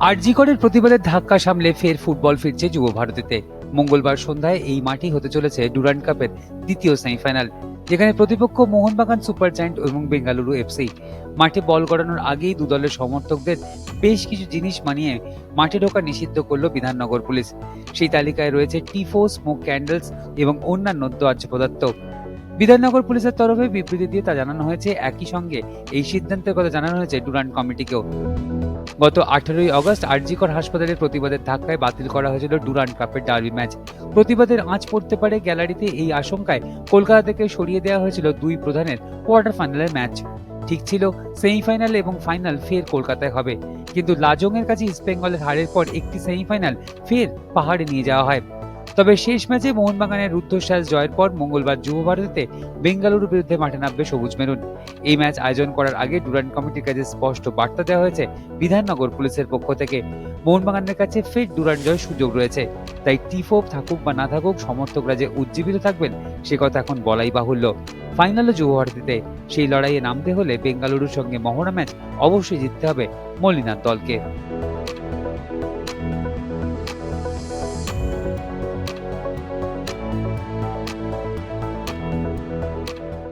আরজিকরের প্রতিবাদের ধাক্কা সামলে ফের ফুটবল ফিরছে যুব ভারতীতে। মঙ্গলবার সন্ধ্যায় এই মাঠেই হতে চলেছে ডুরান্ড কাপের দ্বিতীয় সেমিফাইনাল, যেখানে প্রতিপক্ষ মোহনবাগান সুপার জায়ান্ট এবং বেঙ্গালুরু এফসি। মাঠে বল গড়ানোর আগেই দু দলের সমর্থকদের বেশ কিছু জিনিস মানিয়ে মাঠে ঢোকা নিষিদ্ধ করল বিধাননগর পুলিশ। সেই তালিকায় রয়েছে টিফো স্মোক ক্যান্ডেলস এবং অন্যান্য দাহ্য পদার্থ। বিধাননগর পুলিশের তরফে বিবৃতি দিয়ে তা জানানো হয়েছে। একই সঙ্গে এই সিদ্ধান্তের কথা জানানো হয়েছে ডুরান্ড কমিটিকেও। গত আঠেরোই অগস্ট আরজিকর হাসপাতালের প্রতিবাদের ধাক্কায় বাতিল করা হয়েছিল ডুরান্ড কাপের ডার্বি ম্যাচ। প্রতিবাদের আঁচ পড়তে পারে গ্যালারিতে এই আশঙ্কায় কলকাতা থেকে সরিয়ে দেওয়া হয়েছিল দুই প্রধানের কোয়ার্টার ফাইনালের ম্যাচ। ঠিক ছিল সেমিফাইনাল এবং ফাইনাল ফের কলকাতায় হবে। কিন্তু লাজংয়ের কাছে ইস্টবেঙ্গলের হারের পর একটি সেমিফাইনাল ফের পাহাড়ে নিয়ে যাওয়া হয়। তবে শেষ ম্যাচে মোহনবাগানের রুদ্ধশ্বাস জয়ের পর মঙ্গলবার যুব ভারতীতে বেঙ্গালুরুর বিরুদ্ধে মাঠে নামবে সবুজ মেরুন। এই ম্যাচ আয়োজন করার আগে ডুরান্ড কমিটির কাছে স্পষ্ট বার্তা দেওয়া হয়েছে বিধাননগর পুলিশের পক্ষ থেকে। মোহনবাগানের কাছে ফের ডুরান্ড জয়ের সুযোগ রয়েছে। তাই টিফোপ থাকুক বা না থাকুক, সমর্থকরা যে উজ্জীবিত থাকবেন, সে কথা এখন বলাই বাহুল্য। ফাইনালে যুব ভারতীতে সেই লড়াইয়ে নামতে হলে বেঙ্গালুরুর সঙ্গে মহড়া ম্যাচ অবশ্যই জিততে হবে মলিনার দলকে।